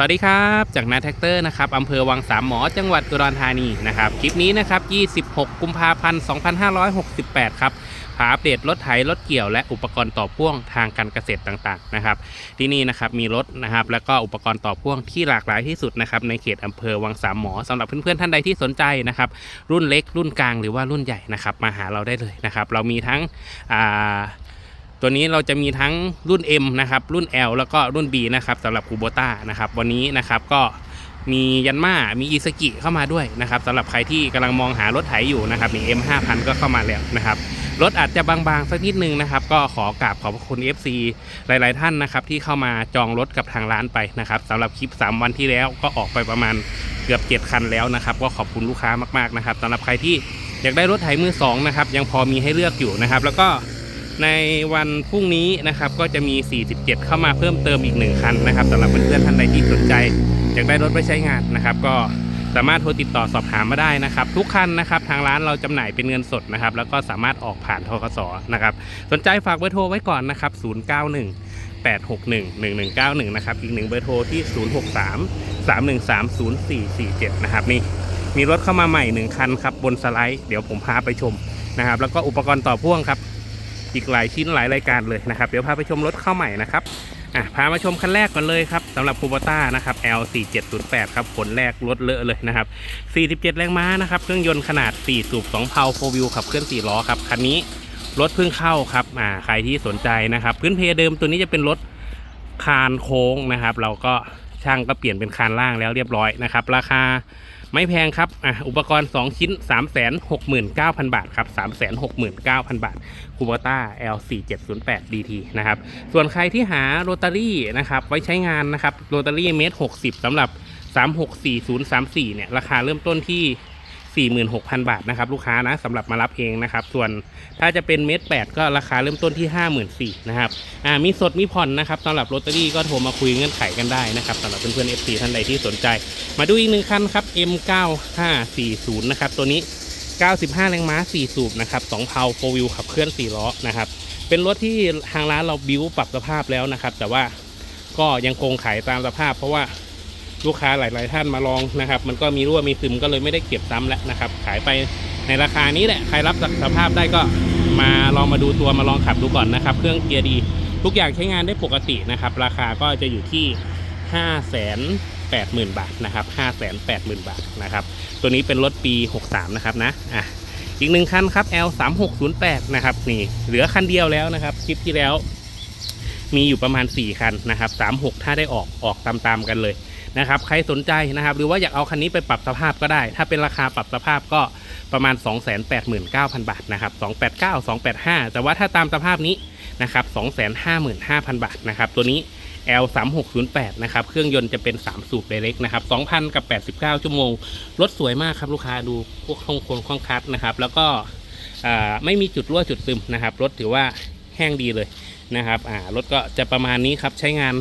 สวัสดีครับ จากนาแท็กเตอร์นะครับอำเภอวังสามหมอจังหวัดอุดรธานีนะครับคลิปนี้นะครับ 26 กุมภาพันธ์ 2568 ครับพาอัปเดตรถไถรถเกี่ยวและอุปกรณ์ต่อพ่วงทางการเกษตรต่างๆนะครับ ที่นี่นะครับมีรถนะครับแล้วก็อุปกรณ์ต่อพ่วงที่หลากหลายที่สุดนะครับในเขตอำเภอวังสามหมอสำหรับเพื่อนๆท่านใดที่สนใจนะครับรุ่นเล็กรุ่นกลางหรือว่ารุ่นใหญ่นะครับมาหาเราได้เลยนะครับเรามีทั้งอ่า ตัวนี้เราจะมีทั้งรุ่น M นะครับรุ่น L แล้วก็รุ่น B นะครับสำหรับคูโบต้านะครับวันนี้นะครับก็มียันมามีอีสกิเข้ามาด้วยนะครับสำหรับใครที่กำลังมองหารถไถอยู่นะครับนี่ M 5000ก็เข้ามาแล้วนะครับรถอาจจะบางๆสักนิดนึงนะครับ ก็ขอกราบขอบคุณ FC หลาย ๆ ท่านนะครับ ที่เข้ามาจองรถกับทางร้านไปนะครับสำหรับคลิป 3 วันที่แล้วก็ออกไปประมาณเกือบ 7 คันแล้วนะครับ ก็ขอบคุณลูกค้ามาก ๆ นะครับสำหรับใครที่อยากได้รถไถมือสองนะครับยังพอมีให้เลือกอยู่นะครับ แล้วก็ ในวันพรุ่งนี้นะครับก็จะมี 47 เข้ามาเพิ่มเติมอีก 1 คันนะครับสำหรับเพื่อนๆท่านใดที่สนใจอยากได้รถไปใช้งานนะครับ ก็สามารถโทรติดต่อสอบถามมาได้นะครับ ทุกคันนะครับทางร้านเราจำหน่ายเป็นเงินสดนะครับ แล้วก็สามารถออกผ่านทกสนะครับ สนใจฝากเบอร์โทรไว้ก่อนนะครับ 091 861 1191 นะครับ อีกหนึ่งเบอร์โทรที่ 063 313 0447 นะครับนี่มีรถเข้ามาใหม่ 1 คันครับบนสไลด์เดี๋ยวผมพาไปชมนะครับ แล้วก็อุปกรณ์ต่อพ่วงครับ อีกหลายชิ้นหลายรายการเลยนะครับเดี๋ยวพาไปชมรถเข้าใหม่นะครับอะพามาชมคันแรกก่อนเลยครับสำหรับคูโบต้านะครับ L4708 ครับผลแรกรถเลอะเลยนะครับ 47 แรงม้านะครับ เครื่องยนต์ขนาด 4 สูบ 2 เพาโฟวิวขับเคลื่อน 4 ล้อครับ คันนี้รถเพิ่งเข้าครับอ่าใครที่สนใจนะครับ พื้นเพเดิมตัวนี้จะเป็นรถคานโค้งนะครับ เราก็ช่างก็เปลี่ยนเป็นคานล่างแล้วเรียบร้อยนะครับ ราคา ไม่แพงครับอะอุปกรณ์ 2 ชิ้น 369,000 บาทครับ 369,000 บาทคูโบต้า L4708 DT นะครับ ส่วนใครที่หาโรตารี่นะครับไว้ใช้งานนะครับโรตารี่เมตร60สำหรับ 364034 เนี่ย ราคาเริ่มต้นที่ 46,000 บาทนะครับลูกค้านะสำหรับมารับเองนะครับ ส่วนถ้าจะเป็นเมตร8ก็ราคาเริ่มต้นที่ 54,000นะครับอ่ามีสดมีผ่อนนะครับสำหรับโรตารี่ก็โทรมาคุยเงื่อนไขกันได้นะครับสำหรับเพื่อนๆ FC ท่านใดที่สนใจ มาดูอีกหนึ่งคันครับ M9540 นะครับตัวนี้ 95 แรงม้า 4 สูบนะครับ2เพาโฟวิวขับเคลื่อน 4 ล้อนะครับเป็นรถที่ทางร้านเราบิวปรับสภาพแล้วนะครับแต่ว่าก็ยังคงขายตามสภาพเพราะว่า ลูกค้าหลาย ๆ ท่านมาลองนะครับ มันก็มีรั่วมีซึมก็เลยไม่ได้เก็บซ้ำแล้วนะครับ ขายไปในราคานี้แหละใครรับสภาพได้ก็มาลองมาดูตัวมาลองขับดูก่อนนะครับ เครื่องเกียร์ดี ทุกอย่างใช้งานได้ปกตินะครับ ราคาก็จะอยู่ที่5 8 0 0 0 0 บาทนะครับ5 8 0 0 0 0 บาทนะครับ ตัวนี้เป็นรถปี 63 นะครับนะ อะ อีกหนึ่งคันครับ L 3 6 0 8 นะครับ นี่ เหลือคันเดียวแล้วนะครับ คลิปที่แล้ว มีอยู่ประมาณ 4 คันนะครับ 36 ถ้าได้ออก ออกตามๆกันเลย นะครับใครสนใจนะครับ หรือว่าอยากเอาคันนี้ไปปรับสภาพก็ได้ ถ้าเป็นราคาปรับสภาพก็ประมาณ 289,000 บาทนะครับ 289 285 แต่ว่าถ้าตามสภาพนี้นะครับ 255,000 บาทนะครับ ตัวนี้ L 3 6 0 8 นะครับ เครื่องยนต์จะเป็น 3 สูบไดเรกนะครับ 2,000 กับ 89 ชั่วโมง รถสวยมากครับลูกค้าดูพวกข้องคนข้องคัดนะครับ แล้วก็ไม่มีจุดรั่วจุดซึมนะครับ รถถือว่าแห้งดีเลยนะครับรถก็จะประมาณนี้ครับใช้งาน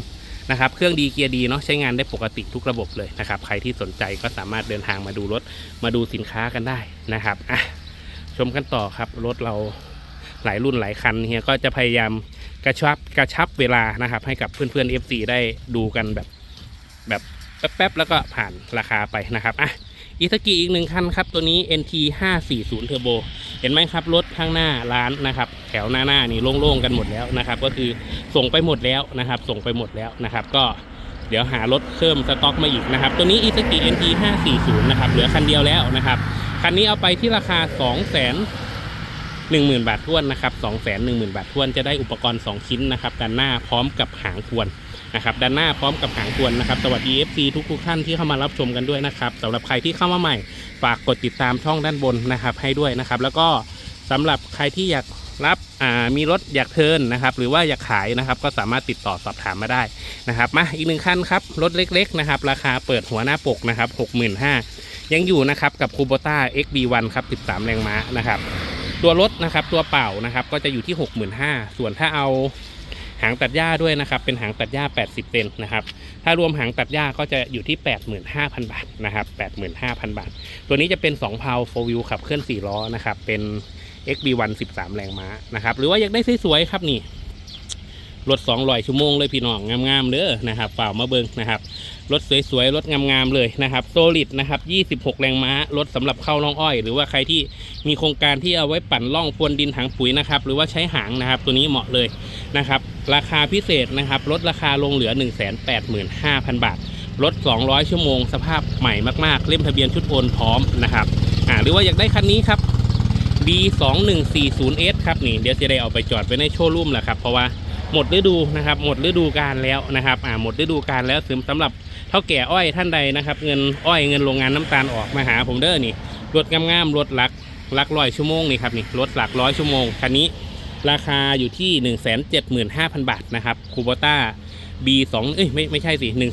นะครับ เครื่องดีเกียร์ดีเนาะใช้งานได้ปกติทุกระบบเลยนะครับ ใครที่สนใจก็สามารถเดินทางมาดูรถมาดูสินค้ากันได้นะครับอะชมกันต่อครับรถเราหลายรุ่นหลายคันเฮียก็จะพยายามกระชับกระชับเวลานะครับ ให้กับเพื่อนๆ FC ได้ดูกันแบบแบบแป๊บๆแล้วก็ผ่านราคาไปนะครับอะ อีสกิอีกหนึ่งคันครับตัวนี้ NT 540 Turbo เห็นไหมครับรถข้างหน้าร้านนะครับแถวหน้าหน้านี่โล่งๆกันหมดแล้วนะครับก็คือส่งไปหมดแล้วนะครับส่งไปหมดแล้วนะครับก็เดี๋ยวหารถเพิ่มสต็อกมาอีกนะครับ ตัวนี้อีสกิ NT 540นะครับเหลือคันเดียวแล้วนะครับคันนี้เอาไปที่ราคา 2 0 0 0 0หนึ่งหมื่นบาททวนนะครับสองแสนหนึ่งหมื่นบาททวนจะได้อุปกรณ์ 2 ชิ้นนะครับด้านหน้าพร้อมกับหางทวน นะครับด้านหน้าพร้อมกับหางทวนนะครับสวัสดี FC ทุกทุกท่านที่เข้ามารับชมกันด้วยนะครับสำหรับใครที่เข้ามาใหม่ ฝากกดติดตามช่องด้านบนนะครับให้ด้วยนะครับแล้วก็สำหรับใครที่อยากรับมีรถอยากเทินนะครับหรือว่าอยากขายนะครับก็สามารถติดต่อสอบถามมาได้นะครับมาอีกหนึ่งคันครับรถเล็กๆนะครับราคาเปิดหัวหน้าปกนะครับ65,000ยังอยู่นะครับกับคูโบต้า XB1 ครับ13 แรงม้านะครับตัวรถนะครับตัวเปล่านะครับก็จะอยู่ที่ 65,000ส่วนถ้าเอา หางตัดหญ้าด้วยนะครับ เป็นหางตัดหญ้า 80เซนนะครับ ถ้ารวมหางตัดหญ้าก็จะอยู่ที่ 85,000 บาทนะครับ 85,000 บาท ตัวนี้จะเป็น2เพาโฟวิวขับเคลื่อน4ล้อนะครับ เป็น XB1 13 แรงม้านะครับ หรือว่าอยากได้สวยๆครับนี่ รถ200ชั่วโมงเลยพี่น้องงามๆเด้อนะครับฝ่ามาเบิงนะครับรถสวยๆรถงามๆเลยนะครับโซลิดนะครับ26 แรงม้ารถสำหรับเข้าร่องอ้อย หรือว่าใครที่มีโครงการที่เอาไว้ปั่นร่องพรวนดินถังปุ๋ยนะครับหรือว่าใช้หางนะครับตัวนี้เหมาะเลยนะครับราคาพิเศษนะครับลดราคาลงเหลือ 185,000 บาทรถ 200 ชั่วโมง สภาพใหม่มากๆ เล่มทะเบียนชุดโอนพร้อมนะครับอ่าหรือว่าอยากได้คันนี้ครับ B2140S ครับนี่เดี๋ยวจะได้เอาไปจอดไว้ในโชว์รูมแหละครับเพราะว่า หมดฤดูนะครับ หมดฤดูกาลแล้วนะครับอ่าหมดฤดูกาลแล้วสำหรับเท่าแก่อ้อยท่านใดนะครับ เงินอ้อยเงินโรงงานน้ำตาลออกมาหาผมเด้อนี่รถงามๆรถหลักหลักร้อยชั่วโมงนี่ครับนี่รถหลักร้อยชั่วโมงคันนี้ราคาอยู่ที่ 1 7 5 0 0 0 บาทนะครับคูโบต้า B2 เอ้ยไม่ไม่ใช่สิ1 9 5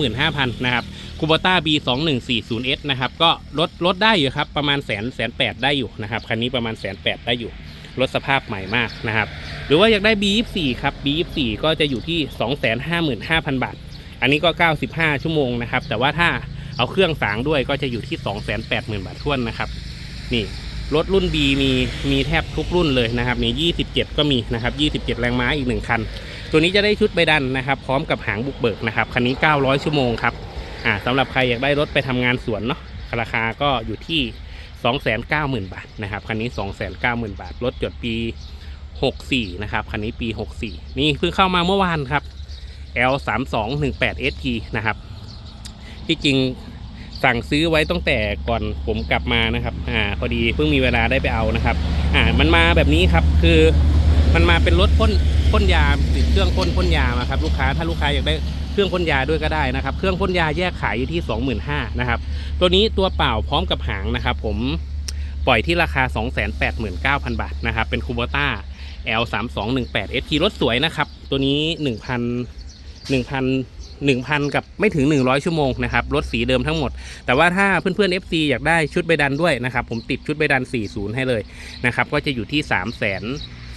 0 0 0นะครับคูโบต้า B2140S นะครับก็ลดลดได้อยู่ครับประมาณแสนแสนแปดได้อยู่นะครับคันนี้ประมาณแสนแปดได้อยู่ รถสภาพใหม่มากนะครับ หรือว่าอยากได้ B24 ครับ B24 ก็จะอยู่ที่ 255,000 บาท อันนี้ก็ 95 ชั่วโมงนะครับ แต่ว่าถ้าเอาเครื่องสางด้วยก็จะอยู่ที่ 280,000 บาทท้วนนะครับ นี่รถรุ่น B มีมีแทบทุกรุ่นเลยนะครับนี่27 ก็มีนะครับ 27 แรงม้าอีก 1 คัน ตัวนี้จะได้ชุดใบดันนะครับ พร้อมกับหางบุกเบิกนะครับ คันนี้ 900 ชั่วโมงครับ อ่าสำหรับใครอยากได้รถไปทำงานสวนเนาะราคาก็อยู่ที่ 290,000 บาทนะครับคันนี้ 290,000 บาท รถจดปี 64 นะครับคันนี้ปี 64 นี่เพิ่งเข้ามาเมื่อวานครับ L 3 2 1 8 ST นะครับ ที่จริงสั่งซื้อไว้ตั้งแต่ก่อนผมกลับมานะครับ อ่า พอดีเพิ่งมีเวลาได้ไปเอานะครับ อ่า มันมาแบบนี้ครับ คือมันมาเป็นรถพ่นพ่นยาติดเครื่องพ่นพ่นยามาครับ ลูกค้าถ้าลูกค้าอยากได้ เครื่องพ่นยาด้วยก็ได้นะครับ เครื่องพ่นยาแยกขายอยู่ที่ 25,000นะครับ ตัวนี้ตัวเปล่าพร้อมกับหางนะครับ ผมปล่อยที่ราคา 289,000 บาทนะครับ เป็นคูโบต้า L 3 2 1 8 ST รถสวยนะครับ ตัวนี้ 1,000 1,000 1,000 กับไม่ถึง 100 ชั่วโมงนะครับ รถสีเดิมทั้งหมด แต่ว่าถ้าเพื่อนๆ FC อยากได้ชุดใบดันด้วยนะครับ ผมติดชุดใบดัน 40 ให้เลยนะครับ ก็จะอยู่ที่3 2 5 0 0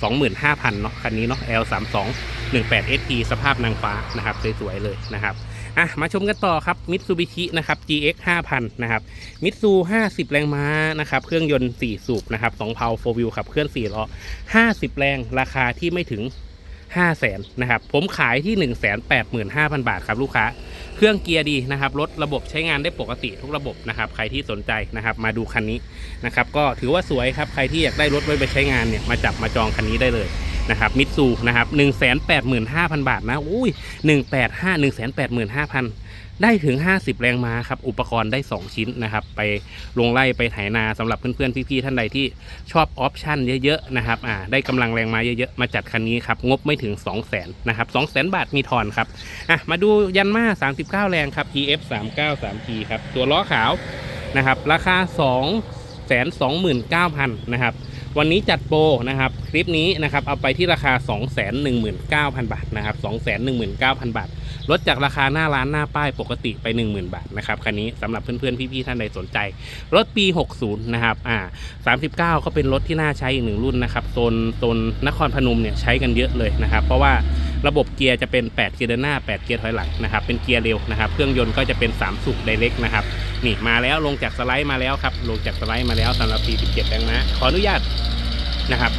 0เนาะคันนี้เนาะ L 3 2 1 8 ST สภาพนางฟ้านะครับสวยๆเลยนะครับอะมาชมกันต่อครับ Mitsubishi นะครับ GX 5,000นะครับมิตซู50 แรงม้านะครับเครื่องยนต์ 4 สูบนะครับ2เพา4 wheel ขับเคลื่อน4ล้อ50 แรงราคาที่ไม่ถึง 5 0 0แสนนะครับผมขายที่ 1 8 5 0 0 0 บาทครับลูกค้า เครื่องเกียร์ดีนะครับรถระบบใช้งานได้ปกติทุกระบบนะครับใครที่สนใจนะครับมาดูคันนี้นะครับก็ถือว่าสวยครับใครที่อยากได้รถไว้ไปใช้งานเนี่ยมาจับมาจองคันนี้ได้เลยนะครับมิตซูนะครับ1 8 5 0 0 0บาทนะอุ้ย185 1 8 5 0 0 0 ได้ถึง 50 แรงม้าครับ อุปกรณ์ได้ 2 ชิ้นนะครับ ไปลงไล่ไปไถนาสำหรับเพื่อนๆ พี่ๆ ท่านใดที่ชอบออปชั่นเยอะๆ นะครับอ่าได้กำลังแรงม้าเยอะๆ มาจัดคันนี้ครับ งบไม่ถึง 2 0 0 0 0 0นะครับ2 0 0 0 0 0บาทมีทอนครับอะมาดูยันมา 39 แรงครับ EF 393 T ครับ ตัวล้อขาวนะครับ ราคา 2 2 9 0 0 0นะครับ วันนี้จัดโปรนะครับ คลิปนี้นะครับ เอาไปที่ราคา 219,000 บาทนะครับ 219,000 บาท ลดจากราคาหน้าร้านหน้าป้ายปกติไป 10,000 บาทนะครับคันนี้สำหรับเพื่อนๆพี่ๆท่านใดสนใจ รถปี 60 นะครับอ่า39 ก็เป็นรถที่น่าใช้อีกหนึ่งรุ่นนะครับโซนโซนนครพนมเนี่ยใช้กันเยอะเลยนะครับ เพราะว่าระบบเกียร์จะเป็น 8 เกียร์เดินหน้า 8 เกียร์ถอยหลังนะครับเป็นเกียร์เร็วนะครับเครื่องยนต์ก็จะเป็น3สุกไดเล็กนะครับนี่มาแล้วลงจากสไลด์มาแล้วครับลงจากสไลด์มาแล้วสำหรับ47แรงม้าขออนุญาตนะครับ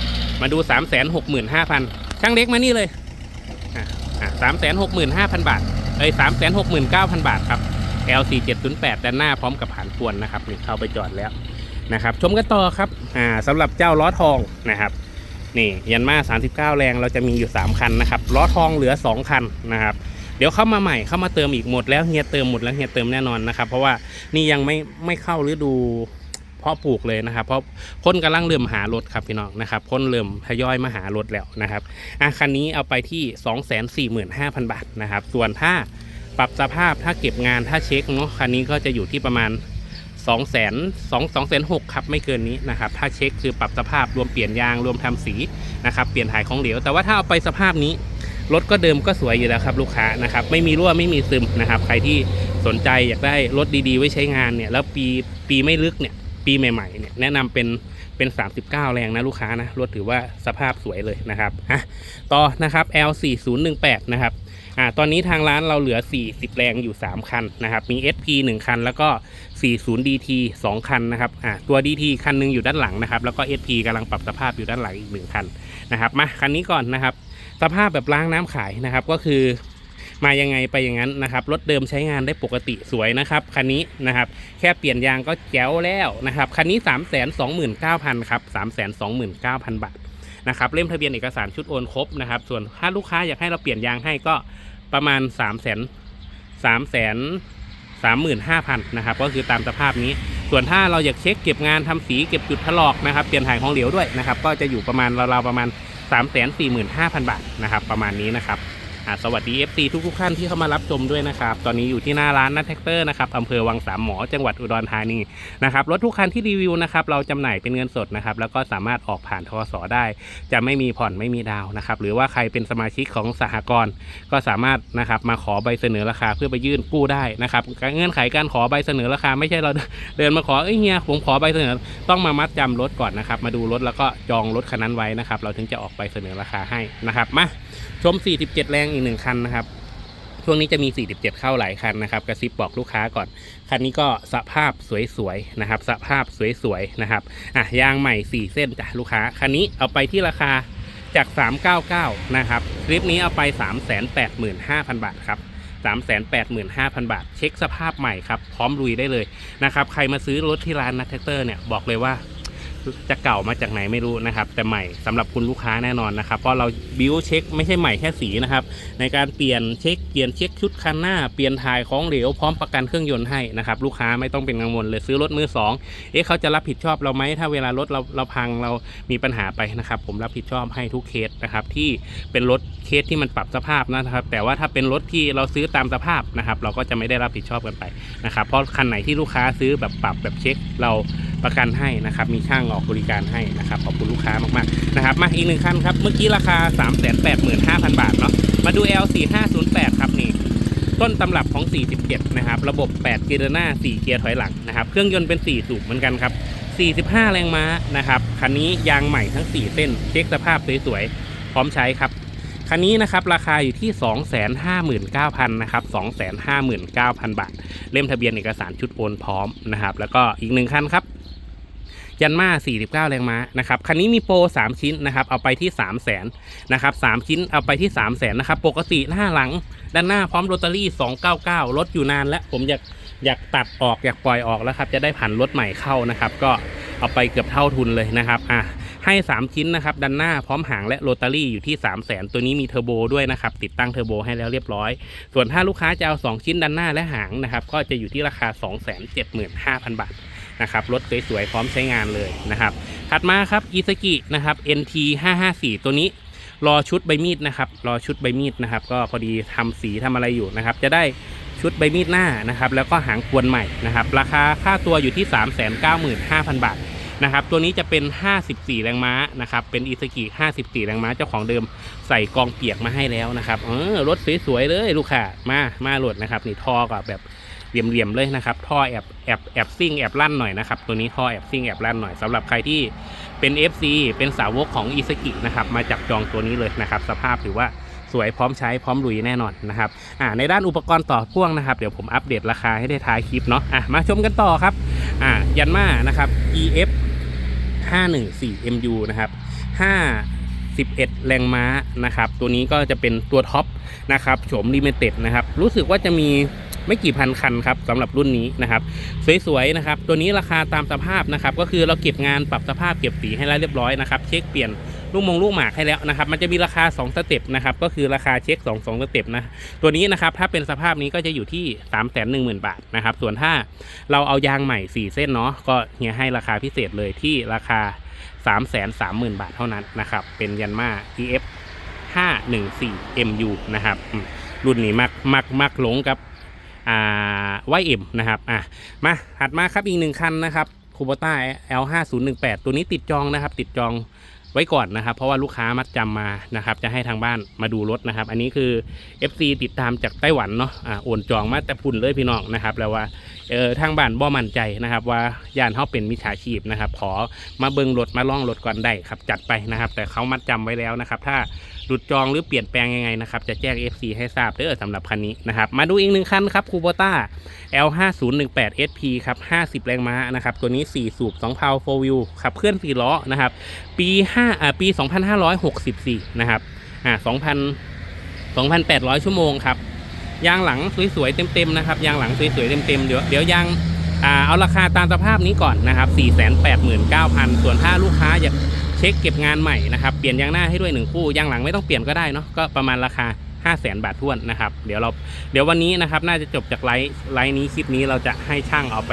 มาดู 3 6 5 0 0 0ช่างเล็กมานี่เลย สามแสนหกหมื่นห้าพันบาทเอ้ยสามแสนหกหมื่นเก้าพันบาทครับ L 4 7 0 8ด้านหน้าพร้อมกับผ่านปวนนะครับนี่เข้าไปจอดแล้วนะครับชมกันต่อครับอ่าสำหรับเจ้าล้อทองนะครับนี่ยันมา 39 แรงเราจะมีอยู่ 3 คันนะครับล้อทองเหลือ 2 คันนะครับเดี๋ยวเข้ามาใหม่เข้ามาเติมอีกหมดแล้วเฮียเติมหมดแล้วเฮียเติมแน่นอนนะครับเพราะว่านี่ยังไม่ไม่เข้าฤดู เพาะปลูกเลยนะครับ เพราะคนกำลังเริ่มหารถครับพี่น้องนะครับคนเริ่มทยอยมาหารถแล้วนะครับอะคันนี้เอาไปที่ 245,000 บาทนะครับ ส่วนถ้าปรับสภาพถ้าเก็บงานถ้าเช็คเนาะคันนี้ก็จะอยู่ที่ประมาณ2 0 0 0 0 2 2 6 0 0ครับไม่เกินนี้นะครับถ้าเช็คคือปรับสภาพรวมเปลี่ยนยางรวมทำสีนะครับเปลี่ยนถ่ายของเหลวแต่ว่าถ้าเอาไปสภาพนี้รถก็เดิมก็สวยอยู่แล้วครับลูกค้านะครับไม่มีรั่วไม่มีซึมนะครับ ใครที่สนใจอยากได้รถดีๆ ไว้ใช้งานเนี่ยแล้วปีปีไม่ลึกเนี่ย ปีใหม่ๆเนี่ยแนะนำเป็นเป็น 39 แรงนะลูกค้านะรถถือว่าสภาพสวยเลยนะครับอะต่อนะครับ L 4 0 1 8 นะครับอ่าตอนนี้ทางร้านเราเหลือ 40 แรงอยู่ 3 คันนะครับมี SP 1 คัน แล้วก็ 40 DT 2 คันนะครับอ่าตัว DT คันหนึงอยู่ด้านหลังนะครับแล้วก็ SP กำลังปรับสภาพอยู่ด้านหลังอีก 1 คันนะครับมาคันนี้ก่อนนะครับสภาพแบบล้างน้ำขายนะครับก็คือ มายังไงไปอย่างนั้นนะครับรถเดิมใช้งานได้ปกติสวยนะครับคันนี้นะครับแค่เปลี่ยนยางก็แจ๋วแล้วนะครับคันนี้ 3 2 9 0 0 0ครับ3 2 9 0 0 0 บาทนะครับเล่มทะเบียนเอกสารชุดโอนครบนะครับส่วนถ้าลูกค้าอยากให้เราเปลี่ยนยางให้ก็ประมาณ 3 0 0 0 0 3 0 0 35,000นะครับก็คือตามสภาพนี้ ส่วนถ้าเราอยากเช็คเก็บงานทำสีเก็บจุดถลอกนะครับเปลี่ยนถ่ายของเหลวด้วยนะครับก็จะอยู่ประมาณราวๆประมาณ 3 4 5 0 0 0 บาทนะครับประมาณนี้นะครับ สวัสดี FC ทุกทุกท่านที่เข้ามารับชมด้วยนะครับ ตอนนี้อยู่ที่หน้าร้านนัทแท็กเตอร์นะครับอำเภอวังสามหมอจังหวัดอุดรธานีนะครับรถทุกคันที่รีวิวนะครับเราจำหน่ายเป็นเงินสดนะครับแล้วก็สามารถออกผ่านทกสได้ จะไม่มีผ่อนไม่มีดาวนะครับหรือว่าใครเป็นสมาชิกของสหกรณ์ก็สามารถนะครับมาขอใบเสนอราคาเพื่อไปยื่นกู้ได้นะครับเงื่อนไขการขอใบเสนอราคาไม่ใช่เราเดินมาขอเอ้ยเฮียผมขอใบเสนอต้องมามัดจำรถก่อนนะครับมาดูรถแล้วก็จองรถคันนั้นไว้นะครับเราถึงจะออกใบเสนอราคาให้นะครับมา ชม 47 แรงอีกหนึ่งคันนะครับ ช่วงนี้จะมี 47 เข้าหลายคันนะครับกระซิบบอกลูกค้าก่อน คันนี้ก็สภาพสวยๆนะครับ สภาพสวยๆนะครับอะยางใหม่ 4 เส้นจ้ะลูกค้า คันนี้เอาไปที่ราคาจาก 399 นะครับ คลิปนี้เอาไป 385,000 บาทครับ385,000 บาท เช็คสภาพใหม่ครับ พร้อมลุยได้เลยนะครับ ใครมาซื้อรถที่ร้านนัทแท็กเตอร์เนี่ย บอกเลยว่า จะเก่ามาจากไหนไม่รู้นะครับ แต่ใหม่สำหรับคุณลูกค้าแน่นอนนะครับเพราะเราบิวเช็คไม่ใช่ใหม่แค่สีนะครับในการเปลี่ยนเช็คเปลี่ยนเช็คชุดคันหน้าเปลี่ยนถ่ายของเหลวพร้อมประกันเครื่องยนต์ให้นะครับลูกค้าไม่ต้องเป็นกังวลเลยซื้อรถมือสองเอ๊ะเขาจะรับผิดชอบเราไหมถ้าเวลารถเราเราพังเรามีปัญหาไปนะครับ ผมรับผิดชอบให้ทุกเคสนะครับที่เป็นรถเคสที่มันปรับสภาพนะครับ แต่ว่าถ้าเป็นรถที่เราซื้อตามสภาพนะครับ เราก็จะไม่ได้รับผิดชอบกันไปนะครับเพราะคันไหนที่ลูกค้าซื้อแบบปรับแบบเช็คเรา ประกันให้นะครับ มีช่างออกบริการให้นะครับ ขอบคุณลูกค้ามากๆนะครับ มาอีกหนึ่งคันครับ เมื่อกี้ราคา 385,000 บาทเนาะ มาดู L4508 ครับนี่ ต้นตำรับของ 47 นะครับ ระบบ 8 เกียร์หน้า 4 เกียร์ถอยหลังนะครับ เครื่องยนต์เป็น 4 สูบเหมือนกันครับ 45 แรงม้านะครับ คันนี้ยางใหม่ทั้ง 4 เส้น เช็คสภาพสวยๆ พร้อมใช้ครับคันนี้นะครับราคาอยู่ที่ 259,000นะครับ259,000 บาท เล่มทะเบียนเอกสารชุดโอนพร้อมนะครับ แล้วก็อีกหนึ่งคันครับ ยันมา 49 แรงม้านะครับคันนี้มีโปร 3 ชิ้นนะครับเอาไปที่ 3 0 0 0 0นนะครับ3ชิ้นเอาไปที่ 3 0 0 0 0นนะครับปกติหน้าหลังด้านหน้าพร้อมโรตารี่ 299 รถอยู่นานแล้วผมอยากอยากตัดออกอยากปล่อยออกแล้วครับจะได้ผันรถใหม่เข้านะครับก็เอาไปเกือบเท่าทุนเลยนะครับอะให้ 3 ชิ้นนะครับด้านหน้าพร้อมหางและโรตารี่อยู่ที่ 3 0 0 0 0นตัวนี้มีเทอร์โบด้วยนะครับติดตั้งเทอร์โบให้แล้วเรียบร้อย ส่วนถ้าลูกค้าจะเอา 2 ชิ้นด้านหน้าและหางนะครับก็จะอยู่ที่ราคา 275,000 บาท นะครับรถสวยๆพร้อมใช้งานเลยนะครับถัดมาครับอีซากินะครับ NT 554 ตัวนี้รอชุดใบมีดนะครับรอชุดใบมีดนะครับ ก็พอดีทำสีทำอะไรอยู่นะครับ จะได้ชุดใบมีดหน้านะครับ แล้วก็หางควนใหม่นะครับ ราคาค่าตัวอยู่ที่ 395,000 บาทนะครับตัวนี้จะเป็น 54 แรงม้านะครับเป็นอีซากิ 54 แรงม้าเจ้าของเดิมใส่กองเปียกมาให้แล้วนะครับเออรถสวยๆเลยลูกค้ามามาโหลดนะครับนี่ทอกับแบบ เหลี่ยมๆเลยนะครับ ท่อแอบแอบแอบซิ่งแอบลั่นหน่อยนะครับ ตัวนี้ท่อแอบซิ่งแอบลั่นหน่อยสำหรับใครที่เป็น FC เป็นสาวกของอีสกินะครับ มาจับจองตัวนี้เลยนะครับ สภาพถือว่าสวยพร้อมใช้พร้อมลุยแน่นอนนะครับอ่าในด้านอุปกรณ์ต่อพ่วงนะครับ เดี๋ยวผมอัปเดตราคาให้ได้ท้ายคลิปเนาะอะมาชมกันต่อครับอ่ายันมานะครับ EF 514 MU นะครับ5 11แรงม้านะครับ ตัวนี้ก็จะเป็นตัวท็อปนะครับโฉมลิมิเต็ดนะครับ รู้สึกว่าจะมี ไม่กี่พันคันครับสำหรับรุ่นนี้นะครับสวยๆนะครับ ตัวนี้ราคาตามสภาพนะครับก็คือเราเก็บงานปรับสภาพเก็บสีให้แล้วเรียบร้อยนะครับเช็คเปลี่ยนลูกมงลูกหมากให้แล้วนะครับ มันจะมีราคา 2 สเต็ปนะครับ ก็คือราคาเช็ค 2 2สเต็ปนะ ตัวนี้นะครับถ้าเป็นสภาพนี้ก็จะอยู่ที่ 3 1 0 0 0 0 บาทนะครับ ส่วนถ้าเราเอายางใหม่ 4 เส้นเนาะ ก็เฮียให้ราคาพิเศษเลยที่ราคา 3 3 0 0 0 0 บาทเท่านั้นนะครับ เป็นยันมา EF 514 MU นะครับอืมรุ่นนี้มักมักมักหลงกับ อ่าไวเอ็มนะครับอะมาถัดมาครับอีกหนึ่งคันนะครับคูโบต้า L5018 ตัวนี้ติดจองนะครับ ติดจองไว้ก่อนนะครับ เพราะว่าลูกค้ามัดจำมานะครับ จะให้ทางบ้านมาดูรถนะครับ อันนี้คือ FC ติดตามจากไต้หวันเนาะอ่าโอนจองมาแต่พุ่นเลยพี่น้องนะครับ แล้วว่าเออทางบ้านบ่มั่นใจนะครับ ว่าย่านเขาเป็นมิจฉาชีพนะครับ ขอมาเบิงรถมาล่องรถก่อนได้ครับ จัดไปนะครับ แต่เขามัดจำไว้แล้วนะครับ ถ้า หลุดจองหรือเปลี่ยนแปลงยังไงนะครับ จะแจ้ง FC ให้ทราบเด้อสำหรับคันนี้นะครับ มาดูอีกหนึ่งคันครับคูโบต้า L5018 SP ครับ 50 แรงม้านะครับ ตัวนี้ 4 สูบ2เพา4 wheel ขับเคลื่อน 4 ล้อนะครับ ปี5อ่าปี 2564 นะครับอ่าสองพันสองพันแปดร้อยชั่วโมงครับ ยางหลังสวยๆ เต็มๆนะครับ ยางหลังสวยๆ เต็มๆ เดี๋ยวเดี๋ยวยางอ่าเอาราคาตามสภาพนี้ก่อนนะครับ 489,000 ส่วนถ้าลูกค้าอยาก ช็คเก็บงานใหม่นะครับเปลี่ยนยางหน้าให้ด้วยหนึ่งคู่ยางหลังไม่ต้องเปลี่ยนก็ได้เนาะก็ประมาณราคา 500,000บาททวนนะครับเดี๋ยวเราเดี๋ยววันนี้นะครับน่าจะจบจากไลฟ์ไลฟ์นี้คลิปนี้เราจะให้ช่างเอาไป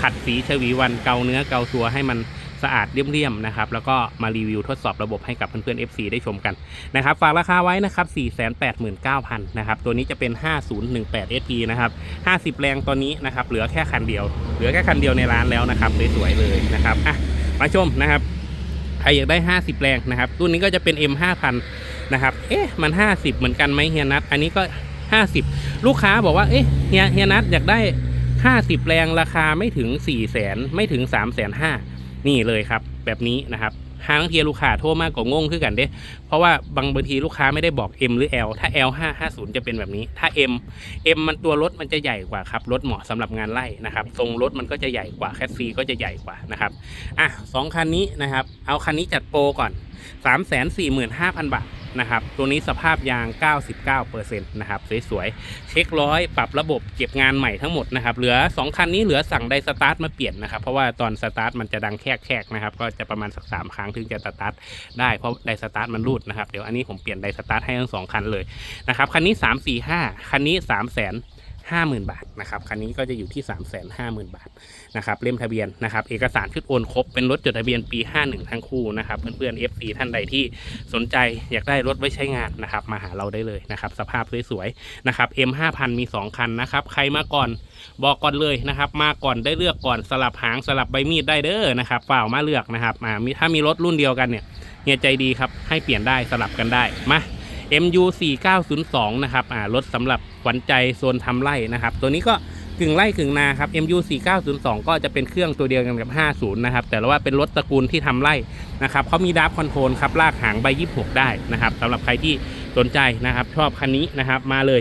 ขัดสีชวีวันเกาเนื้อเกาตัวให้มันสะอาดเรียมๆนะครับแล้วก็มารีวิวทดสอบระบบให้กับเพื่อนๆ FC ได้ชมกันนะครับฝากราคาไว้นะครับ 489,000นะครับตัวนี้จะเป็น 5018 SP นะครับ 50 แรงตัวนี้นะครับเหลือแค่คันเดียว เหลือแค่คันเดียวในร้านแล้วนะครับสวยๆเลยนะครับอะมาชมนะครับ ใครอยากได้ 50 แรงนะครับรุ่นนี้ก็จะเป็น M 5000นะครับเอ๊ะมัน 50 เหมือนกันไหมเฮียนัทอันนี้ก็ 50 ลูกค้าบอกว่าเอ๊ะเฮียเฮียนัทอยากได้ 50 แรงราคาไม่ถึง4 0 0 0 0 0ไม่ถึง 3 5 0 0 0นี่เลยครับ แบบนี้นะครับ ทางทีลูกค้าโทรมากกว่างงคือกันเด้ เพราะว่าบางบางทีลูกค้าไม่ได้บอก M หรือ L ถ้า L 5 5 0 จะเป็นแบบนี้ ถ้า M M มันตัวรถมันจะใหญ่กว่าครับ รถเหมาะสำหรับงานไล่นะครับ ทรงรถมันก็จะใหญ่กว่าแคสซีก็จะใหญ่กว่านะครับ อะสองคันนี้นะครับ เอาคันนี้จัดโปรก่อน 345,000 บาท นะครับ ตัวนี้สภาพยาง 99%นะครับ สวยๆ เช็คร้อยปรับระบบเก็บงานใหม่ทั้งหมดนะครับ เหลือ 2 คันนี้เหลือสั่งไดสตาร์ทมาเปลี่ยนนะครับ เพราะว่าตอนสตาร์ทมันจะดังแคกๆนะครับ ก็จะประมาณสัก 3 ครั้งถึงจะสตาร์ทได้ เพราะไดสตาร์ทมันรูดนะครับ เดี๋ยวอันนี้ผมเปลี่ยนไดสตาร์ทให้ทั้งสองคันเลยนะครับ คันนี้ 345 คันนี้3 5 0 0 0 0 บาทนะครับ คันนี้ก็จะอยู่ที่ 3 5 0 0 0 0 บาท นะครับเล่มทะเบียนนะครับเอกสารชุดโอนครบเป็นรถจดทะเบียนปี 51 ทั้งคู่นะครับเพื่อนๆ FC ท่านใดที่สนใจอยากได้รถไว้ใช้งานนะครับมาหาเราได้เลยนะครับสภาพสวยๆนะครับ M 5000มี 2 คันนะครับใครมาก่อนบอกก่อนเลยนะครับมาก่อนได้เลือกก่อนสลับหางสลับใบมีดได้เด้อนะครับฝ่ามาเลือกนะครับอ่าถ้ามีรถรุ่นเดียวกันเนี่ยเฮียใจดีครับให้เปลี่ยนได้สลับกันได้มา MU 4902นะครับอ่ารถสำหรับขวัญใจโซนทำไร่นะครับ ตัวนี้ก็ กึ่งไร่กึ่งนาครับ MU 4902ก็จะเป็นเครื่องตัวเดียวกันกับ 50 นะครับ แต่ว่าเป็นรถตระกูลที่ทำไร่นะครับเขามีดับคอนโทรลครับลากหางใบ26 ได้นะครับสำหรับใครที่สนใจนะครับ ชอบคันนี้นะครับ มาเลย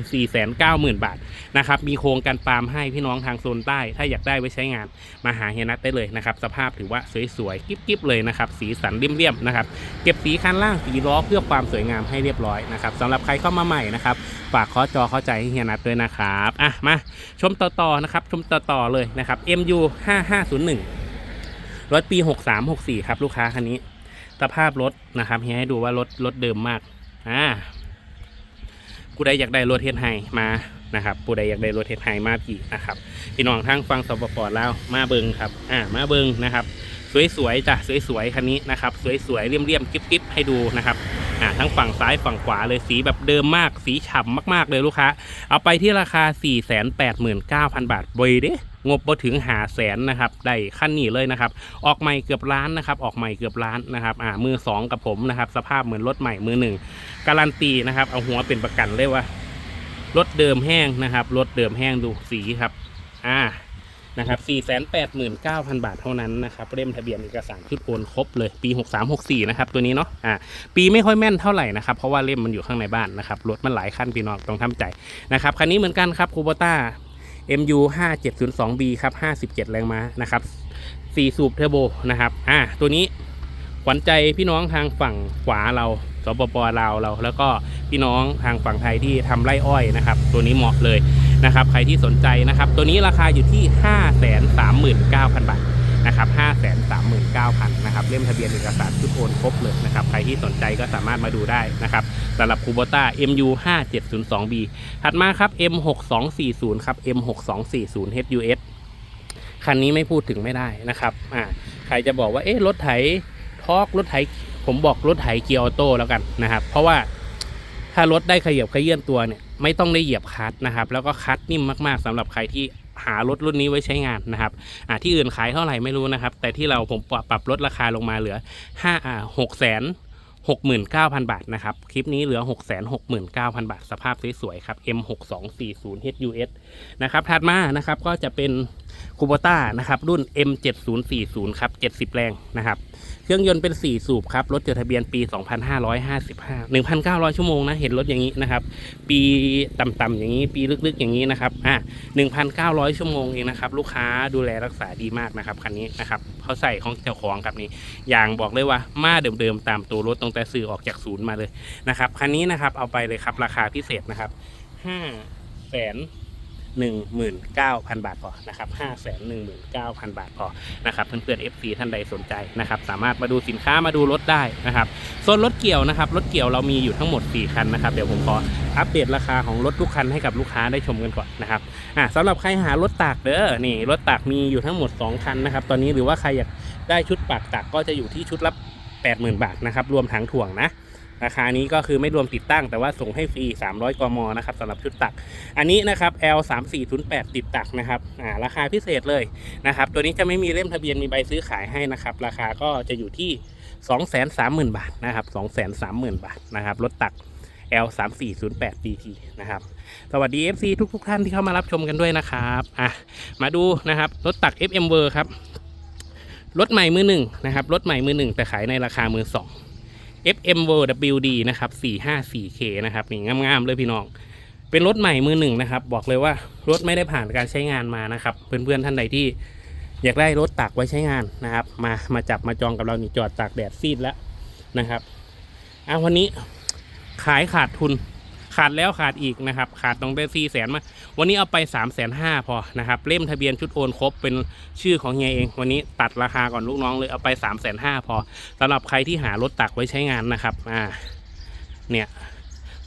490,000 บาท นะครับ มีโครงกันปาล์มให้พี่น้องทางโซนใต้ ถ้าอยากได้ไว้ใช้งานมาหาเฮียนัทได้เลยนะครับ สภาพถือว่าสวยๆกิ๊บๆเลยนะครับ สีสันเรียมๆนะครับ เก็บสีคันล่างสีล้อเพื่อความสวยงามให้เรียบร้อยนะครับสำหรับใครเข้ามาใหม่นะครับ ฝากข้อจอเข้าใจให้เฮียนัทด้วยนะครับอะมาชมต่อๆนะครับ ชมต่อๆเลยนะครับ MU 5501รถปี 6364 ครับลูกค้าคันนี้ สภาพรถนะครับเฮียให้ดูว่ารถรถเดิมมากอ่า ผู้ใดอยากได้รถเทสไฮมานะครับผู้ใดอยากได้รถเทสไฮมากี่นะครับพี่น้องทางฟังสปปลาวมาเบิงครับอ่ามาเบิงนะครับ สวยๆจ้ะสวยๆคันนี้นะครับสวยๆเรียมๆกิ๊บๆให้ดูนะครับอ่าทั้งฝั่งซ้ายฝั่งขวาเลยสีแบบเดิมมากสีฉ่ำมากๆเลยลูกค้า เอาไปที่ราคา 489,000 บาทบอยเด้งบบ่ถึงหาแสนนะครับได้ขั้นนี้เลยนะครับ ออกใหม่เกือบล้านนะครับออกใหม่เกือบล้านนะครับอ่ามือสองกับผมนะครับ สภาพเหมือนรถใหม่มือหนึ่งการันตีนะครับ เอาหัวเป็นประกันเลยว่ารถเดิมแห้งนะครับรถเดิมแห้งดูสีครับอ่านะครับ489,000 บาทเท่านั้นนะครับเล่มทะเบียนเอกสารชุดโอนครบเลยปี 6364 นะครับตัวนี้เนาะอ่าปีไม่ค่อยแม่นเท่าไหร่นะครับเพราะว่าเล่มมันอยู่ข้างในบ้านนะครับรถมันหลายคันพี่น้องต้องทำใจนะครับคันนี้เหมือนกันครับคูโบต้า MU 5702B ครับ 57 แรงม้านะครับ4สูบเทอร์โบนะครับ อ่า ตัวนี้ขวัญใจพี่น้องทางฝั่งขวาเรา สปปลาวเรา แล้วก็พี่น้องทางฝั่งไทยที่ทำไร่อ้อยนะครับ ตัวนี้เหมาะเลยนะครับ ใครที่สนใจนะครับ ตัวนี้ราคาอยู่ที่ 5 3 9 0 0 0 บาท นะครับ5 3 9 0 0 0นะครับเล่มทะเบียนเอกสารชุดโอนครบเลยนะครับใครที่สนใจก็สามารถมาดูได้นะครับสำหรับคูโบต้า MU 5702B ถัดมาครับ M6240 ครับ M6240 HUS คันนี้ไม่พูดถึงไม่ได้นะครับอ่าใครจะบอกว่าเอ๊ะรถไถทอกรถไถผมบอกรถไถเกียร์ออโต้แล้วกันนะครับ เพราะว่าถ้ารถได้ขยับขยื่นตัวเนี่ยไม่ต้องได้เหยียบคลัตช์นะครับ แล้วก็คลัตช์นิ่มมากๆสำหรับใครที่ หารถรุ่นนี้ไว้ใช้งานนะครับที่อื่นขายเท่าไหร่ไม่รู้นะครับ แต่ที่เราผมปรับลดราคาลงมาเหลือห้าอ่าหกแสน69,000 บาทนะครับ คลิปนี้เหลือ 669,000 บาท สภาพสวยๆครับ M6240 HUS นะครับ ถัดมานะครับก็จะเป็น คูโบต้านะครับรุ่น M7040 ครับ70 แรงนะครับเครื่องยนต์เป็น 4 สูบครับรถจดทะเบียนปี 2555 1,900 ชั่วโมงนะเห็นรถอย่างนี้นะครับปีต่ำๆอย่างนี้ ปีลึกๆอย่างนี้นะครับอะ1,900 ชั่วโมงเองนะครับลูกค้าดูแลรักษาดีมากนะครับคันนี้นะครับเขาใส่ของเจ้าของครับนี่อย่างบอกเลยว่ามาเดิมๆตามตัวรถตั้งแต่ซื้อออกจากศูนย์มาเลยนะครับคันนี้นะครับเอาไปเลยครับราคาพิเศษนะครับ5แสน หนึ่งหมื่นเก้าพันบาทพอนะครับห้าแสนหนึ่งหมื่นเก้าพันบาทพอนะครับเพื่อนๆ FC ท่านใดสนใจนะครับสามารถมาดูสินค้ามาดูรถได้นะครับโซนรถเกี่ยวนะครับรถเกี่ยวเรามีอยู่ทั้งหมด 4 คันนะครับเดี๋ยวผมขออัปเดตราคาของรถทุกคันให้กับลูกค้าได้ชมกันก่อนนะครับอะสำหรับใครหารถตากเด้อนี่รถตากมีอยู่ทั้งหมด 2 คันนะครับตอนนี้หรือว่าใครอยากได้ชุดปากตากก็จะอยู่ที่ชุดละ80,000 บาทนะครับรวมถังถ่วงนะ ราคานี้ก็คือไม่รวมติดตั้งแต่ว่าส่งให้ฟรี 300 กมนะครับสำหรับชุดตัก อันนี้นะครับ L 3 4 0 8ติดตักนะครับอ่าราคาพิเศษเลยนะครับตัวนี้จะไม่มีเล่มทะเบียนมีใบซื้อขายให้นะครับ ราคาก็จะอยู่ที่ 230,000 บาทนะครับ230,000 บาทนะครับรถตัก L 3 4 0 8 DT นะครับ สวัสดี FC ทุกทุกๆท่านที่เข้ามารับชมกันด้วยนะครับอะมาดูนะครับรถตัก FM w o r ครับรถใหม่มือหนึ่งนะครับรถใหม่มือหนึ่งแต่ขายในราคามือสอง FM w WD นะครับ 454K นะครับนี่งามๆเลยพี่น้อง เป็นรถใหม่มือหนึ่งนะครับ บอกเลยว่ารถไม่ได้ผ่านการใช้งานมานะครับ เพื่อนๆท่านใดที่อยากได้รถตากไว้ใช้งานนะครับ มามาจับมาจองกับเรานี่จอดตากแดดซีดแล้วนะครับอะวันนี้ขายขาดทุน ขาดแล้วขาดอีกนะครับขาดตรงได้สี่แสนมาวันนี้เอาไป3ามแสนห้าพอนะครับเล่มทะเบียนชุดโอนครบเป็นชื่อของเฮียเอง วันนี้ตัดราคาก่อนลูกน้องเลยเอาไป3ามแสนห้าพอสำหรับใครที่หารถตักไว้ใช้งานนะครับอ่าเนี่ย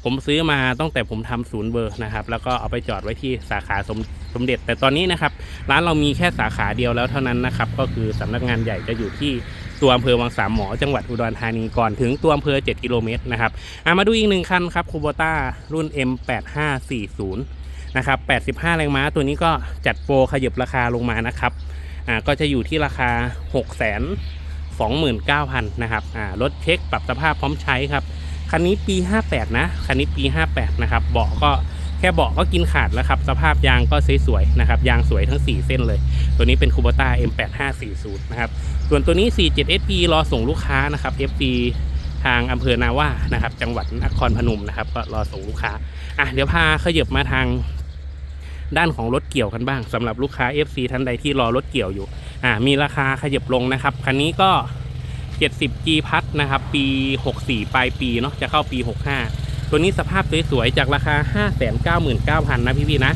ผมซื้อมาตั้งแต่ผมทำศูนย์เบอร์นะครับ แล้วก็เอาไปจอดไว้ที่สาขาสมสมเด็จ แต่ตอนนี้นะครับ ร้านเรามีแค่สาขาเดียวแล้วเท่านั้นนะครับ ก็คือสำนักงานใหญ่จะอยู่ที่ ตัวอำเภอวังสามหมอจังหวัดอุดรธานีก่อนถึงตัวอำเภอ 7 กิโลเมตรนะครับมาดูอีกหนึ่งคันครับคูโบต้ารุ่น M8540 นะครับ 85 แรงม้าตัวนี้ก็จัดโปรขยับราคาลงมานะครับก็จะอยู่ที่ราคา6 2 9 0 0 0 นะครับรถเช็คปรับสภาพพร้อมใช้ครับ คันนี้ปี 58 นะ คันนี้ปี 58 นะครับ เบาะก็ แค่เบาะก็กินขาดแล้วครับ สภาพยางก็สวยๆนะครับ ยางสวยทั้ง 4 เส้นเลย ตัวนี้เป็นคูบต้า M8540 นะครับ ส่วนตัวนี้ 47SP รอส่งลูกค้านะครับ FP ทางอำเภอนาว่านะครับ จังหวัดนครพนมนะครับ ก็รอส่งลูกค้า อะ เดี๋ยวพาขยับมาทางด้านของรถเกี่ยวกันบ้างสำหรับลูกค้า FC ท่านใดที่รอรถเกี่ยวอยู่ อ่า มีราคาขยับลงนะครับ คันนี้ก็ 70 G พัดนะครับ ปี 64 ปลายปีเนาะ จะเข้าปี 65 ตัวนี้สภาพสวยๆ จากราคา 599,000 นะพี่ๆนะ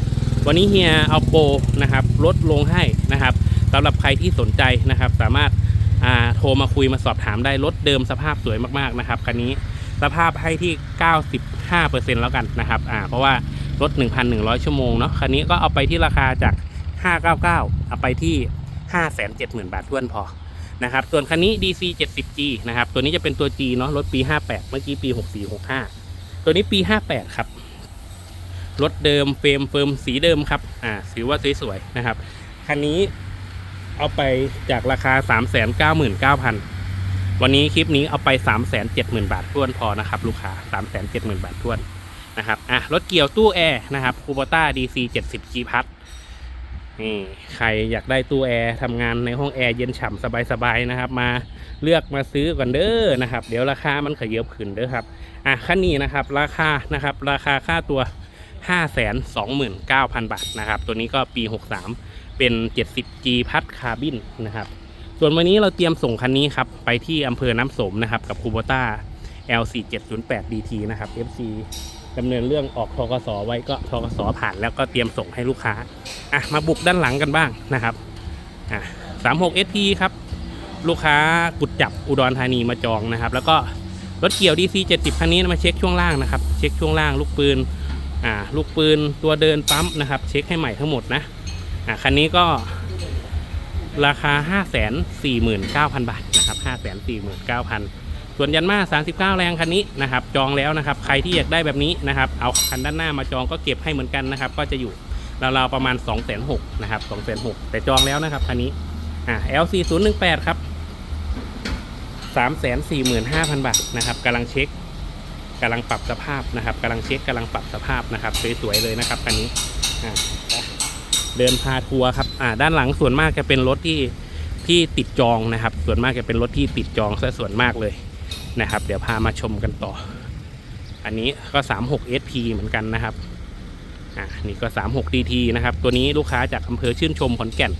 วันนี้เฮียเอาโปรนะครับลดลงให้นะครับสำหรับใครที่สนใจนะครับ สามารถโทรมาคุยมาสอบถามได้รถเดิมสภาพสวยมากๆนะครับคันนี้สภาพให้ที่ 95%แล้วกันนะครับอ่าเพราะว่ารถ 1,100 ชั่วโมงเนาะคันนี้ก็เอาไปที่ราคาจาก 599 เอาไปที่ 570,000 บาททวนพอนะครับส่วนคันนี้ DC 70G นะครับตัวนี้จะเป็นตัว G เนาะรถปี 58 เมื่อกี้ปี 64 65 ตัวนี้ปี 58 ครับ รถเดิมเฟรมเฟิร์มสีเดิมครับ อ่าถือว่าสวยๆนะครับ คันนี้เอาไปจากราคา 399,000 วันนี้คลิปนี้เอาไป 370,000 บาททวนพอนะครับ ลูกค้า 370,000 บาททวนนะครับ อะ รถเกี่ยวตู้แอร์นะครับคูโบต้า DC 70G พัดนี่ใครอยากได้ตู้แอร์ทำงานในห้องแอร์เย็นฉ่ำสบายๆนะครับ มาเลือกมาซื้อก่อนเด้อนะครับ เดี๋ยวราคามันขยับขึ้นเด้อครับ อะคันนี้นะครับราคานะครับราคาค่าตัว 5 2 9 0 0 0 บาทนะครับ ตัวนี้ก็ปี 63 เป็น 70G พัดคาร์บินนะครับ ส่วนวันนี้เราเตรียมส่งคันนี้ครับ ไปที่อำเภอน้ำสมนะครับ กับคูโบต้า L4708DT นะครับ FC ดำเนินเรื่องออกทกสไว้ก็ทกสผ่านแล้วก็เตรียมส่งให้ลูกค้าอะมาบุกด้านหลังกันบ้างนะครับอะสามหกเอทีครับ ลูกค้ากุดจับอุดรธานีมาจองนะครับ แล้วก็ รถเกี่ยว DC 70คันนี้มาเช็คช่วงล่างนะครับ เช็คช่วงล่างลูกปืนอ่าลูกปืนตัวเดินปั๊มนะครับ เช็คให้ใหม่ทั้งหมดนะอะคันนี้ก็ราคา 5 4 9 0 0 0 บาทนะครับ 5 4 9 0 0 0 ส่วนยันมา 39 แรงคันนี้นะครับ จองแล้วนะครับ ใครที่อยากได้แบบนี้นะครับ เอาคันด้านหน้ามาจองก็เก็บให้เหมือนกันนะครับ ก็จะอยู่ราวๆประมาณ 2 6 0 0 0นะครับ 2 6 0 0 0 แต่จองแล้วนะครับคันนี้อ่า LC 0 1 8 ครับ 345,000 บาทนะครับกำลังเช็คกำลังปรับสภาพนะครับกำลังเช็คกำลังปรับสภาพนะครับสวยๆเลยนะครับคันนี้เดินพาทัวร์ครับด้านหลังส่วนมากจะเป็นรถที่ที่ติดจองนะครับ ส่วนมากจะเป็นรถที่ติดจองซะส่วนมากเลยนะครับ เดี๋ยวพามาชมกันต่อ อันนี้ก็ 36 SP เหมือนกันนะครับอ่านี่ก็ 36 DT นะครับ ตัวนี้ลูกค้าจากอำเภอชื่นชมขอนแก่น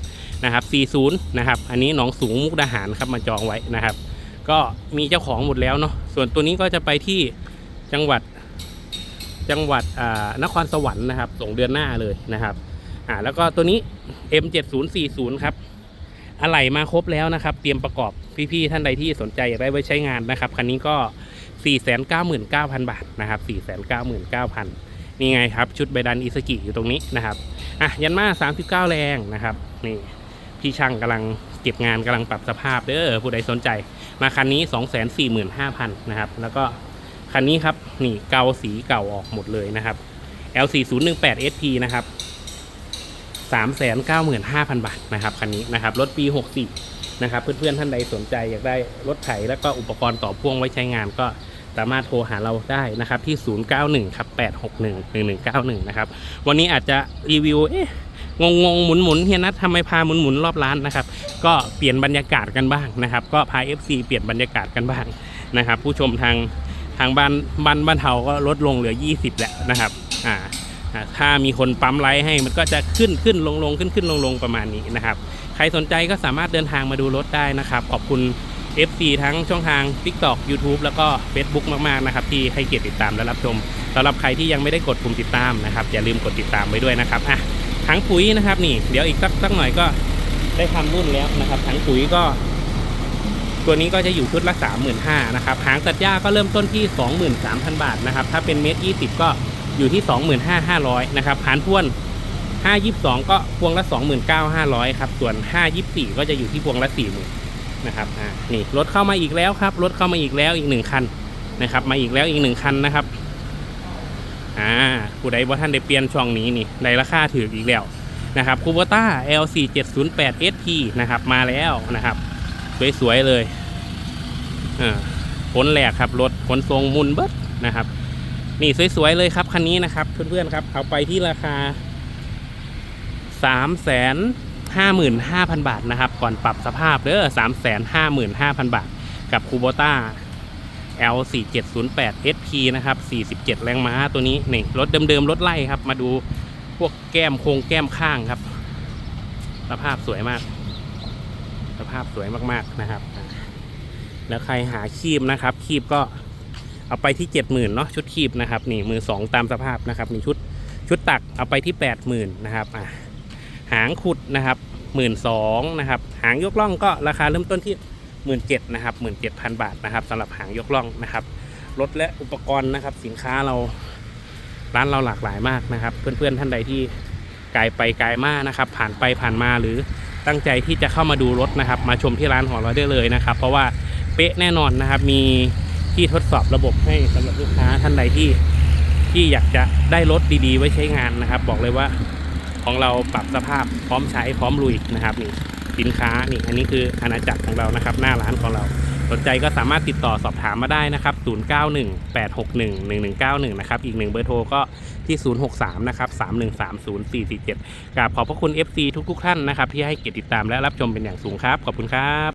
นะครับ 40 นะครับ อันนี้หนองสูงมุกดาหารครับมาจองไว้นะครับ ก็มีเจ้าของหมดแล้วเนาะส่วนตัวนี้ก็จะไปที่จังหวัดจังหวัดอ่านครสวรรค์นะครับ ส่งเดือนหน้าเลยนะครับอ่าแล้วก็ตัวนี้ M7040 ครับอะไหล่มาครบแล้วนะครับ เตรียมประกอบพี่ๆท่านใดที่สนใจอยากได้ไว้ใช้งานนะครับคันนี้ก็ 499,000 บาทนะครับ 499,000นี่ไงครับ ชุดใบดันอิสกิอยู่ตรงนี้นะครับอะยันมา 39 แรงนะครับ นี่พี่ช่างกำลังเก็บงานกำลังปรับสภาพเด้อผู้ใดสนใจ มาคันนี้ 245,000นะครับ แล้วก็คันนี้ครับ นี่เกาสีเก่าออกหมดเลยนะครับ L4018 SP นะครับ 395,000 บาทนะครับคันนี้นะครับ รถปี 64 นะครับ เพื่อนๆ ท่านใดสนใจอยากได้รถไถแล้วก็อุปกรณ์ต่อพ่วงไว้ใช้งานก็สามารถโทรหาเราได้นะครับที่ 091ครับ861 1191 นะครับ วันนี้อาจจะรีวิว เอ๊ะ งงงหมุนหมุนเฮียนัททำไมพาหมุนหมุนรอบร้านนะครับ ก็เปลี่ยนบรรยากาศกันบ้างนะครับ ก็พา FC เปลี่ยนบรรยากาศกันบ้างนะครับ ผู้ชมทางทางบ้านบ้านบ้านเทาก็ลดลงเหลือ 20แหล้วนะครับอ่าอ่าถ้ามีคนปั๊มไลท์ให้มันก็จะขึ้นขึ้นลงลงขึ้นขึ้นลงลงประมาณนี้นะครับ ใครสนใจก็สามารถเดินทางมาดูรถได้นะครับ ขอบคุณ FC ทั้งช่องทาง TikTok YouTube แล้วก็ Facebook มาก ๆ นะครับ ที่ให้เกียรติติดตามและรับชมสำหรับใครที่ยังไม่ได้กดปุ่มติดตามนะครับ อย่าลืมกดติดตามไว้ด้วยนะครับอะ ถังปุ๋ยนะครับนี่ เดี๋ยวอีกสักสักหน่อยก็ได้ทำรุ่นแล้วนะครับถังปุ๋ยก็ ตัวนี้ก็จะอยู่ชุดละ35,000นห้านะครับหางตัดหญ้าก็เริ่มต้นที่23,000บาทนะครับถ้าเป็นเมตร20ก็อยู่ที่25,500นห้าห้าร้อยนะครับหารพ่วน522ก็พวงละ29,500ครับส่วน524ก็จะอยู่ที่พวงละ40,000นะครับอ่านี่รถเข้ามาอีกแล้วครับรถเข้ามาอีกแล้วอีกหนึ่งคันนะครับมาอีกแล้วอีกหนึ่งคันนะครับ อ่าผู้ใดว่าท่านได้เปลี่ยนช่องนี้นี่ในราคาถืออีกแล้วนะครับคูโบต้า L4708 SP นะครับมาแล้วนะครับสวยๆเลยอ่าขนแหลกครับรถขนทรงมุนเบิดนะครับนี่สวยๆเลยครับคันนี้นะครับเพื่อนๆครับเอาไปที่ราคา3ามแสนห้าหมื่นห้าพันบาทนะครับก่อนปรับสภาพเด้อสามแสนห้าหมื่นห้าพันบาท กับคูโบต้า L 4 7 0 8 SP นะครับ 47 แรงม้าตัวนี้นี่รถเดิมๆ รถไล่ครับ มาดูพวกแก้มโครงแก้มข้างครับ สภาพสวยมาก สภาพสวยมากๆนะครับ แล้วใครหาคีบนะครับ คีบก็เอาไปที่ 70,000เนาะชุดคีบนะครับ นี่มือสองตามสภาพนะครับนี่ชุดชุดตักเอาไปที่ 80,000นะครับหางขุดนะครับหมื่นสองนะครับ หางยกล่องก็ราคาเริ่มต้นที่ หมื่นเจ็ดนะครับหมื่นเจ็ดพันบาทนะครับสำหรับหางยกล่องนะครับรถและอุปกรณ์นะครับ สินค้าเราร้านเราหลากหลายมากนะครับ เพื่อนๆท่านใดที่ไกลไปไกลมานะครับ ผ่านไปผ่านมาหรือตั้งใจที่จะเข้ามาดูรถนะครับ มาชมที่ร้านของเราได้เลยนะครับ เพราะว่าเป๊ะแน่นอนนะครับ มีที่ทดสอบระบบให้สำหรับลูกค้าท่านใดที่ที่อยากจะได้รถดีๆ ไว้ใช้งานนะครับ บอกเลยว่าของเราปรับสภาพพร้อมใช้พร้อมลุยนะครับนี่ สินค้านี่อันนี้คืออาณาจักรของเรานะครับ หน้าร้านของเรา สนใจก็สามารถติดต่อสอบถามมาได้นะครับ 0918611191 นะครับ อีกหนึ่งเบอร์โทรก็ที่ 063 นะครับ 3130447กราบขอบพระคุณ FC ทุกๆ ท่านนะครับ ที่ให้เกียรติติดตามและรับชมเป็นอย่างสูงครับ ขอบคุณครับ